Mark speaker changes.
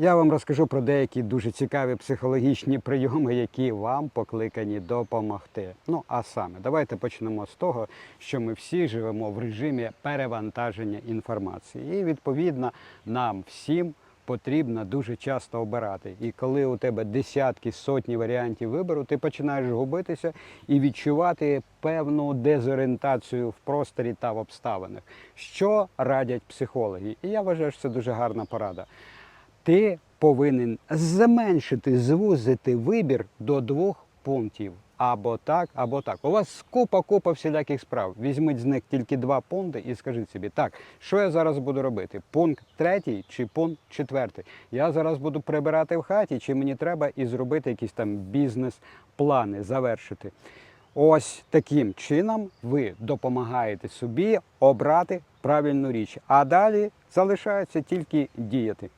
Speaker 1: Я вам розкажу про деякі дуже цікаві психологічні прийоми, які вам покликані допомогти. Ну а саме, давайте почнемо з того, що ми всі живемо в режимі перевантаження інформації. І відповідно нам всім потрібно дуже часто обирати. І коли у тебе десятки, сотні варіантів вибору, ти починаєш губитися і відчувати певну дезорієнтацію в просторі та в обставинах, що радять психологи. І я вважаю, що це дуже гарна порада. Ти повинен зменшити, звузити вибір до двох пунктів. Або так, або так. У вас купа купа всіляких справ. Візьміть з них тільки два пункти і скажіть собі, так, що я зараз буду робити? Пункт третій чи пункт четвертий? Я зараз буду прибирати в хаті, чи мені треба і зробити якісь там бізнес-плани, завершити. Ось таким чином ви допомагаєте собі обрати правильну річ, а далі залишається тільки діяти.